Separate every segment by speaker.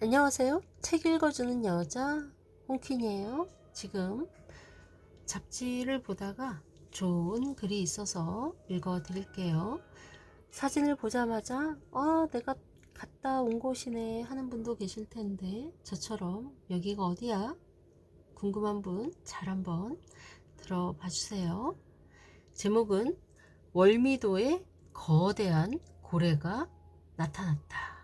Speaker 1: 안녕하세요. 책 읽어주는 여자 홍퀸이에요. 지금 잡지를 보다가 좋은 글이 있어서 읽어 드릴게요. 사진을 보자마자 아 내가 갔다 온 곳이네 하는 분도 계실 텐데 저처럼 여기가 어디야? 궁금한 분 잘 한번 들어봐 주세요. 제목은 월미도에 거대한 고래가 나타났다.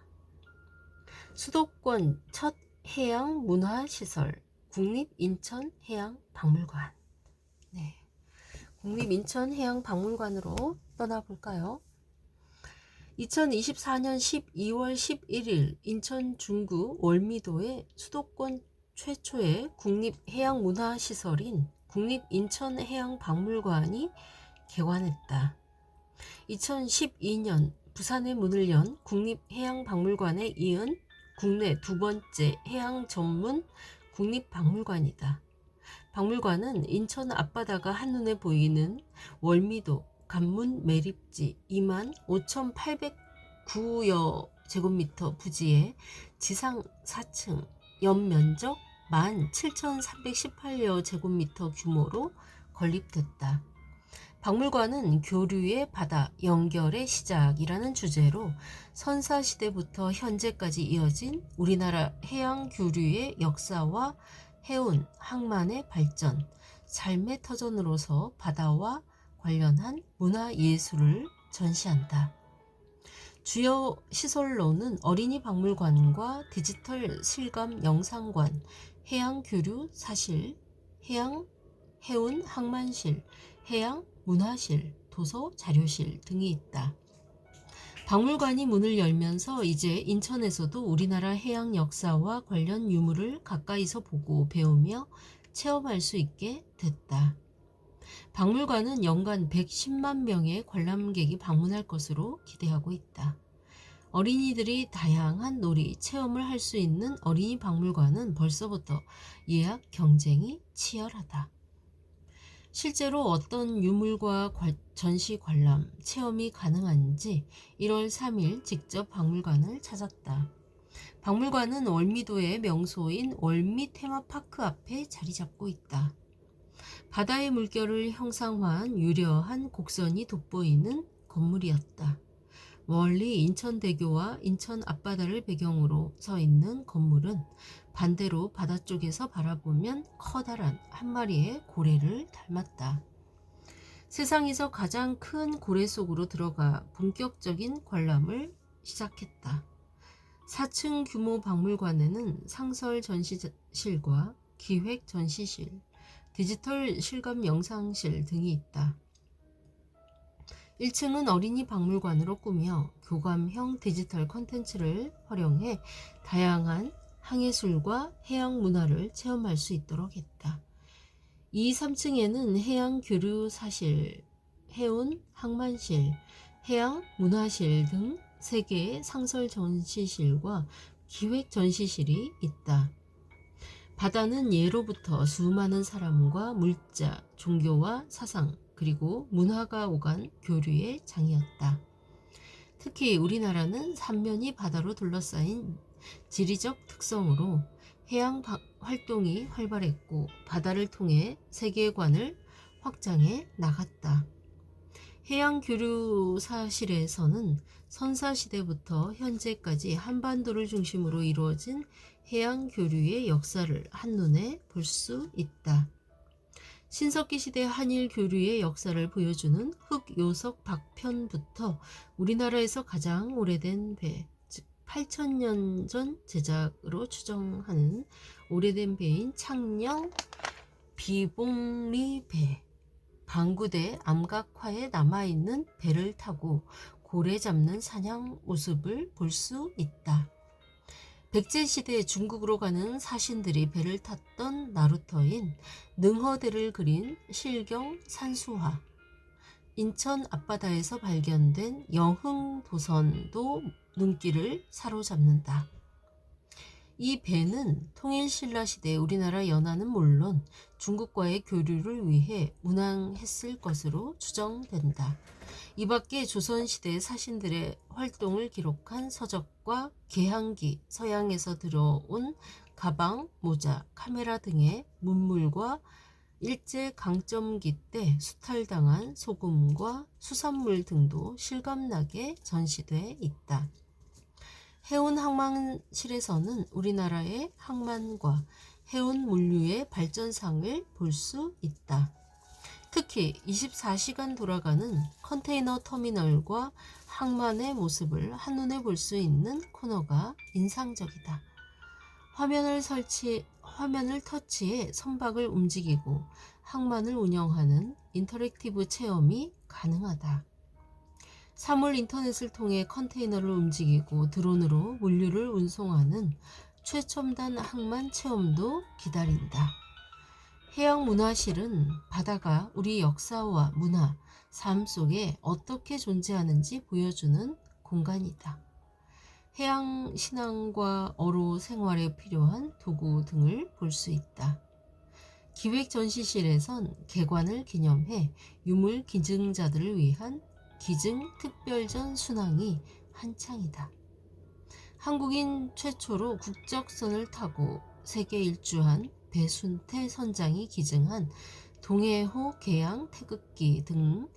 Speaker 1: 수도권 첫 해양 문화 시설 국립 인천 해양 박물관. 네. 국립 인천 해양 박물관으로 떠나볼까요? 2024년 12월 11일 인천 중구 월미도에 수도권 최초의 국립 해양 문화 시설인 국립 인천 해양 박물관이 개관했다. 2012년 부산에 문을 연 국립해양박물관에 이은 국내 두 번째 해양 전문 국립박물관이다. 박물관은 인천 앞바다가 한눈에 보이는 월미도 관문 매립지 2만 5,809여 제곱미터 부지에 지상 4층, 연면적 1만 7,318여 제곱미터 규모로 건립됐다. 박물관은 교류의 바다, 연결의 시작이라는 주제로 선사시대부터 현재까지 이어진 우리나라 해양 교류의 역사와 해운, 항만의 발전, 삶의 터전으로서 바다와 관련한 문화 예술을 전시한다. 주요 시설로는 어린이 박물관과 디지털 실감 영상관, 해양 교류 사실, 해양 해운 항만실, 해양 문화실, 도서 자료실 등이 있다. 박물관이 문을 열면서 이제 인천에서도 우리나라 해양 역사와 관련 유물을 가까이서 보고 배우며 체험할 수 있게 됐다. 박물관은 연간 110만 명의 관람객이 방문할 것으로 기대하고 있다. 어린이들이 다양한 놀이, 체험을 할 수 있는 어린이 박물관은 벌써부터 예약 경쟁이 치열하다. 실제로 어떤 유물과 전시 관람, 체험이 가능한지 1월 3일 직접 박물관을 찾았다. 박물관은 월미도의 명소인 월미 테마파크 앞에 자리 잡고 있다. 바다의 물결을 형상화한 유려한 곡선이 돋보이는 건물이었다. 멀리 인천대교와 인천 앞바다를 배경으로 서 있는 건물은 반대로 바다 쪽에서 바라보면 커다란 한 마리의 고래를 닮았다. 세상에서 가장 큰 고래 속으로 들어가 본격적인 관람을 시작했다. 4층 규모 박물관에는 상설 전시실과 기획 전시실, 디지털 실감 영상실 등이 있다. 1층은 어린이 박물관으로 꾸며 교감형 디지털 콘텐츠를 활용해 다양한 항해술과 해양 문화를 체험할 수 있도록 했다. 2, 3층에는 해양 교류 사실, 해운 항만실, 해양 문화실 등 3개의 상설 전시실과 기획 전시실이 있다. 바다는 예로부터 수많은 사람과 물자, 종교와 사상, 그리고 문화가 오간 교류의 장이었다. 특히 우리나라는 삼면이 바다로 둘러싸인 지리적 특성으로 해양 활동이 활발했고 바다를 통해 세계관을 확장해 나갔다. 해양 교류 사실에서는 선사 시대부터 현재까지 한반도를 중심으로 이루어진 해양 교류의 역사를 한눈에 볼 수 있다. 신석기 시대 한일 교류의 역사를 보여주는 흑요석 박편부터 우리나라에서 가장 오래된 배, 즉 8천년 전 제작으로 추정하는 오래된 배인 창녕 비봉리 배, 방구대 암각화에 남아있는 배를 타고 고래 잡는 사냥 모습을 볼 수 있다. 백제 시대 중국으로 가는 사신들이 배를 탔던 나루터인 능허대를 그린 실경 산수화, 인천 앞바다에서 발견된 여흥도선도 눈길을 사로잡는다. 이 배는 통일신라 시대 우리나라 연안은 물론 중국과의 교류를 위해 운항했을 것으로 추정된다. 이 밖에 조선시대 사신들의 활동을 기록한 서적과 개항기, 서양에서 들어온 가방, 모자, 카메라 등의 문물과 일제 강점기 때 수탈당한 소금과 수산물 등도 실감나게 전시돼 있다. 해운 항만실에서는 우리나라의 항만과 해운 물류의 발전상을 볼 수 있다. 특히 24시간 돌아가는 컨테이너 터미널과 항만의 모습을 한눈에 볼 수 있는 코너가 인상적이다. 화면을 설치, 화면을 터치해 선박을 움직이고 항만을 운영하는 인터랙티브 체험이 가능하다. 사물 인터넷을 통해 컨테이너를 움직이고 드론으로 물류를 운송하는 최첨단 항만 체험도 기다린다. 해양문화실은 바다가 우리 역사와 문화, 삶 속에 어떻게 존재하는지 보여주는 공간이다. 해양 신앙과 어로 생활에 필요한 도구 등을 볼 수 있다. 기획 전시실에선 개관을 기념해 유물 기증자들을 위한 기증 특별전 순항이 한창이다. 한국인 최초로 국적선을 타고 세계 일주한 배순태 선장이 기증한 동해호 개양 태극기 등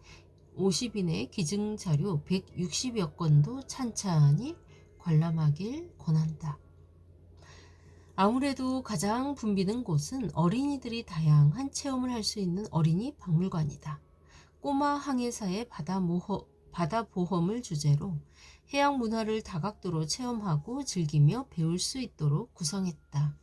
Speaker 1: 50인의 기증 자료 160여 건도 찬찬히 관람하길 권한다. 아무래도 가장 붐비는 곳은 어린이들이 다양한 체험을 할 수 있는 어린이 박물관이다. 꼬마 항해사의 바다, 모허, 바다 보험을 주제로 해양 문화를 다각도로 체험하고 즐기며 배울 수 있도록 구성했다.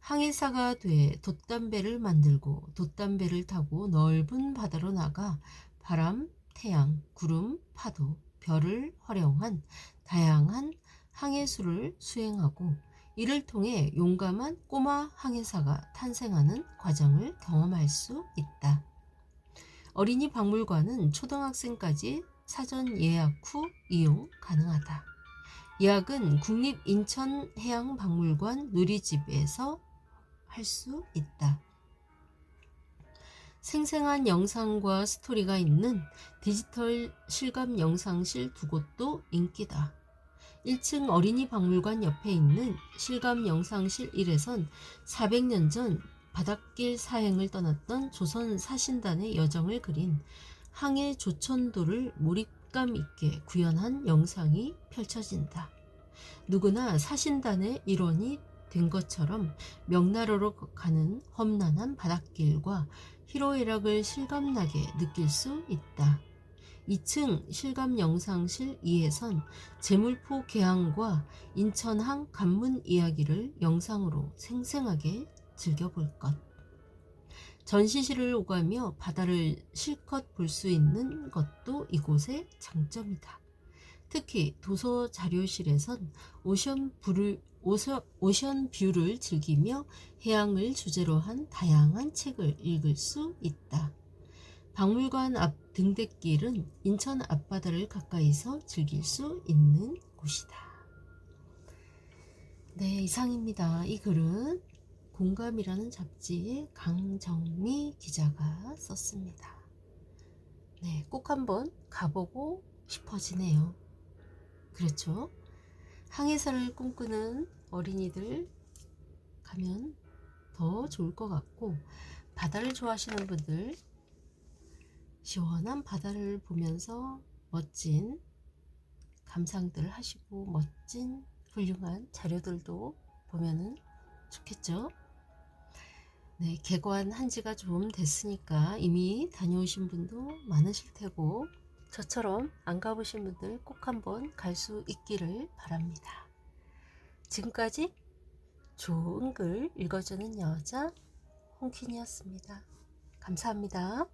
Speaker 1: 항해사가 돼 돛담배를 만들고 돛담배를 타고 넓은 바다로 나가 바람, 태양, 구름, 파도, 별을 활용한 다양한 항해수를 수행하고 이를 통해 용감한 꼬마 항해사가 탄생하는 과정을 경험할 수 있다. 어린이 박물관은 초등학생까지 사전 예약 후 이용 가능하다. 예약은 국립인천해양박물관 누리집에서 할 수 있다. 생생한 영상과 스토리가 있는 디지털 실감 영상실 두 곳도 인기다. 1층 어린이 박물관 옆에 있는 실감 영상실 1에선 400년 전 바닷길 사행을 떠났던 조선 사신단의 여정을 그린 항해 조천도를 몰입감 있게 구현한 영상이 펼쳐진다. 누구나 사신단의 일원이 된 것처럼 명나라로 가는 험난한 바닷길과 희로애락을 실감나게 느낄 수 있다. 2층 실감 영상실 2에선 제물포 개항과 인천항 간문 이야기를 영상으로 생생하게 즐겨볼 것. 전시실을 오가며 바다를 실컷 볼 수 있는 것도 이곳의 장점이다. 특히 도서 자료실에선 오션 뷰를, 오션 뷰를 즐기며 해양을 주제로 한 다양한 책을 읽을 수 있다. 박물관 앞 등대길은 인천 앞바다를 가까이서 즐길 수 있는 곳이다. 네, 이상입니다. 이 글은 공감이라는 잡지의 강정미 기자가 썼습니다. 네, 꼭 한번 가보고 싶어지네요. 그렇죠? 항해사를 꿈꾸는 어린이들 가면 더 좋을 것 같고 바다를 좋아하시는 분들 시원한 바다를 보면서 멋진 감상들 하시고 멋진 훌륭한 자료들도 보면은 좋겠죠? 네, 개관한 지가 좀 됐으니까 이미 다녀오신 분도 많으실 테고 저처럼 안 가보신 분들 꼭 한번 갈 수 있기를 바랍니다. 지금까지 좋은 글 읽어주는 여자 홍킨이었습니다. 감사합니다.